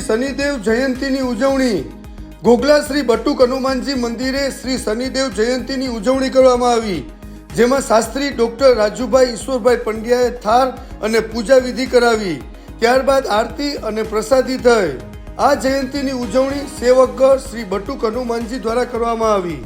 શનિદેવ જયંતીની ઉજવણી. ગોગલા શ્રી બટુક હનુમાનજી મંદિરે શ્રી શનિદેવ જયંતીની ઉજવણી કરવામાં આવી, જેમાં શાસ્ત્રી ડોક્ટર રાજુભાઈ ઈશ્વરભાઈ પંડ્યાએ થાર અને પૂજા વિધિ કરાવી, ત્યારબાદ આરતી અને પ્રસાદી થઈ આ જયંતીની ઉજવણી સેવકગઢ શ્રી બટુક હનુમાનજી દ્વારા કરવામાં આવી.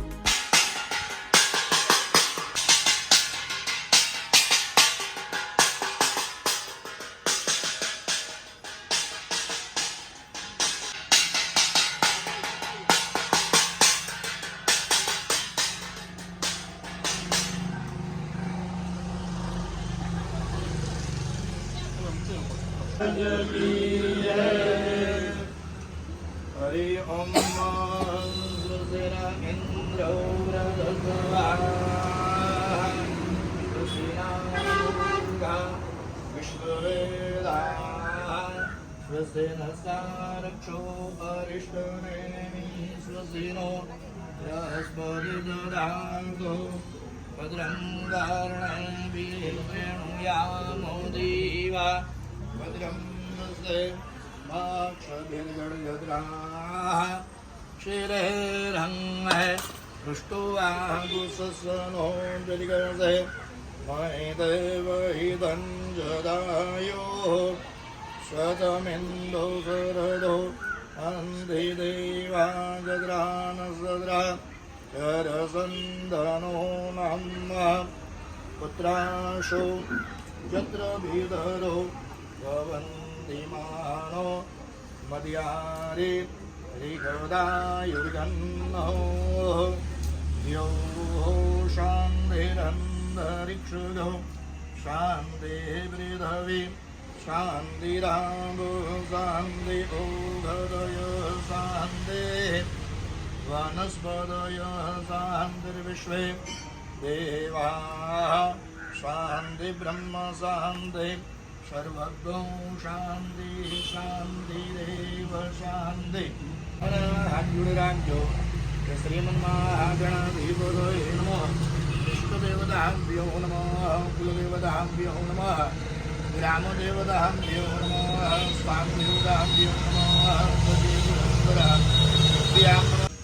Yeah. भद्रं नमस्ते माक्षभिर्गडयद्राः क्षीरेरङ्गे हृष्टो वागुसस्वनोञ्जलिगणसे मयिदेव हिदञ्जदायोः स्वतमिन्दो सरदो अन्धिदेवाजद्रानसद्रा करसन्दनो नम्ः पुत्राशो यत्र भीधरो भवन्ति मानो मद्यारे ऋगदायुर्गन्नो यो शान्तिरन्धरिक्षुगो शान्तिः पृथ्वी शान्तिराम्बो शान्ति ओघदय शान्तिः वनस्पतय शान्तिर्विश्वे देवाः शान्ति ब्रह्म शान्ति सर्वगौ शान्ति शान्तिरेव शान्ति हाड्युराज्यो श्रीमन्महागणाधिपतये नमः इष्टदेवताभ्यो नमः कुलदेवताभ्यो नमः ग्रामदेवताभ्यो नमः स्वामिदेवताभ्यो नमः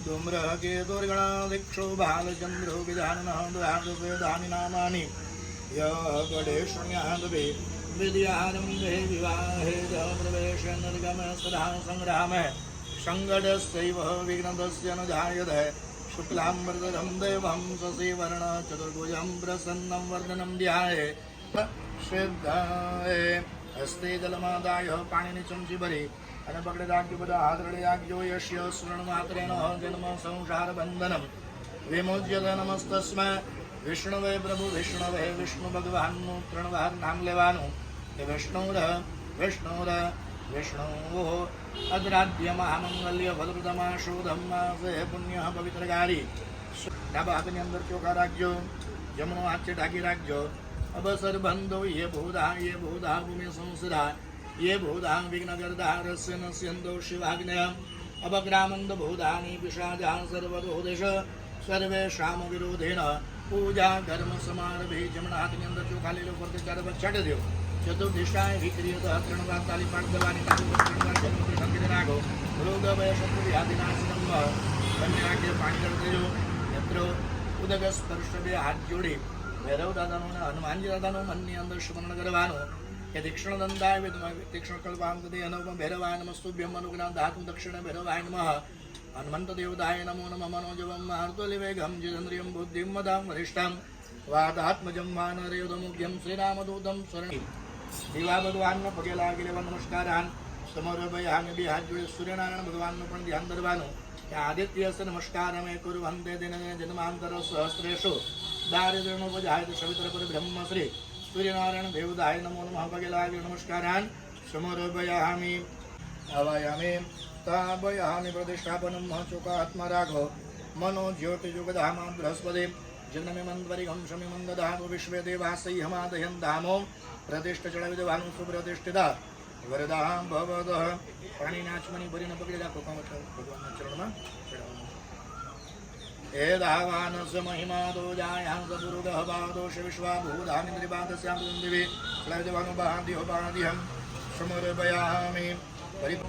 धूम्रः केतुर्गणाधिक्षो बालचन्द्रो विधानः द्वादशवेदानि नामानि यः गणेशण्यादवे विद्यारम्भे विवाहे च प्रवेश निर्गमे सदा सङ्ग्रामे सङ्गडस्यैव विघ्नदस्य न जायते शुक्लाम्बरधरं देवं शशिवर्ण चतुर्भुजं प्रसन्नं वर्धनं ध्याये શ્રદ્ધાએ હસ્તે જલમાદાય પાણીની ચમચી ભરી અને પકડે રાખ્યું બધા હાથ રડે રાખ્યો યશ્ય શરણ માત્રેન જન્મ સંસાર બંધનમ વિમોચ્યત નમસ્તસ્મા વિષ્ણવે પ્રભુ વિષ્ણુવે વિષ્ણુ ભગવાનનું ત્રણ વાર નામ લેવાનું કે વિષ્ણુર વિષ્ણુર વિષ્ણુ અદ્રાધ્ય મહામંગલ્ય ભદ્રતમા શોધમ્મા સે પુણ્ય પવિત્રકારી ડાબા હાથની અંદર ચોખા રાખજો જમણો હાથે ઢાંકી રાખજો અબસર બંધો યે ભૂધા યે ભૂધા ભૂમિ સંસદા યે ભૂધા વિઘ્નગરદા રસ્ય નસ્યંદો શિવાગ્નય અબગ્રામંદ ભૂધાની પિશાજા સર્વદોદેશ સર્વેષામ વિરોધેન પૂજા, ધર્મ સમારભે જમણા હાથની અંદર ચોખા લીલો પર ચાર પર છાંટી દો. ચતુર્દિશાએ તો ત્રણ વાર તાલી પાડ દવાની સંકેત નાખો રોગ શત્રુ વ્યાધિ નાશનમ બંને આંખે પાણી કરી દેજો નેત્રો ઉદક સ્પર્શ બે હાથ જોડી. ભૈરવ દાદાનું અને હનુમાનજી દાદાનું મનની અંદર સ્મરણ કરવાનું. કે તીક્ષ્ણ દંડાય વિદ્મય તીક્ષ્ણ કલ્પાંગ દે અનુપમ ભૈરવાય નમસ્તુભ્યમ અનુજ્ઞાન ધાતુ દક્ષિણ ભૈરવાય નમઃ. દેવતાય નમો નમઃ મનોજવમ માર્તુલિવેગમ જીતેન્દ્રિયમ બુદ્ધિમ મદામ વરિષ્ઠમ વાદાત્મજમ વાનરેયુધમુખ્યમ શ્રીરામદૂતમ શરણી દીવા ભગવાનનો પગે લાગી લેવા નમસ્કારાન સમર્પયામિ બે હાથ જોડે સૂર્યનારાયણ ભગવાનનું પણ ધ્યાન ધરવાનું કે આદિત્યસ્ય નમસ્કાર અમે કુરુ વંદે દિન જન્માંતર સહસ્રેષુ દારિદ્ર્યનો પજાય સવિત્ર પર બ્રહ્મશ્રી સૂર્યનારાયણ દેવદાય નમો નમઃ પગે લાગી નમસ્કારાન સમર્પયામિ આવાયામિ તાબયામિ બૃહસ્પતિ જન્મે મંદવરી ગંશમી મંદધામ વિશ્વે દેવાસૈ હમાદયન ધામો પ્રતિષ્ઠ ચડાવી દેવાનું સુપ્રતિષ્ઠિતા વરદામ ભવદ પાણીના આચમની ભરીને પકડી રાખો કમર ભગવાનના ચરણમાં ચડાવવાનું એ દાવાનસ મહિમા જાયાંસ દુર્ગહ બાદોષ વિશ્વા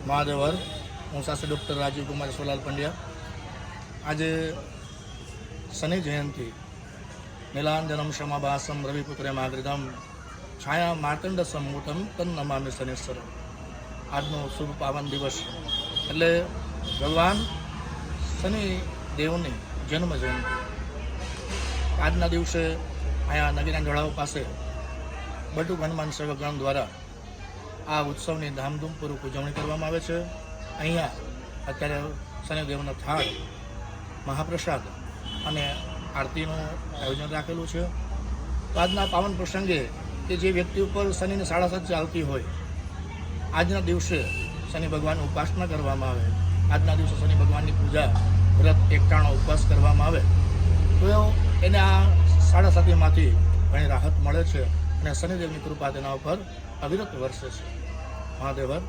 મહાદેવર હું સાસુ ડૉક્ટર રાજીવ કુમાર સોલાલ પંડ્યા. આજે શનિ જયંતિ. નીલાંજનમ ક્ષમાભાસમ રવિપુત્રે માગૃતમ છાયા માર્તંડ સમૂતમ તન નમામી શનિશ્વર આજનો શુભ પાવન દિવસ. એટલે ભગવાન શનિ દેવની જન્મ જયંતિ. આજના દિવસે અહીંયા નગીના જોડાઓ પાસે બટુક હનુમાન સેવકગણ દ્વારા આ ઉત્સવની ધામધૂમપૂર્વક ઉજવણી કરવામાં આવે છે. અહીંયા અત્યારે શનિદેવનો થાળ, મહાપ્રસાદ અને આરતીનું આયોજન રાખેલું છે. આજના પાવન પ્રસંગે કે જે વ્યક્તિ ઉપર શનિની સાડા સાત ચાલતી હોય, આજના દિવસે શનિ ભગવાનની ઉપાસના કરવામાં આવે. આજના દિવસે શનિ ભગવાનની પૂજા, વ્રત, એકટાણો ઉપવાસ કરવામાં આવે. તો એને આ સાડા સાતીમાંથી ઘણી રાહત મળે છે અને શનિદેવની કૃપા તેના ઉપર અવિરત વર્ષે છે. મહાદેવર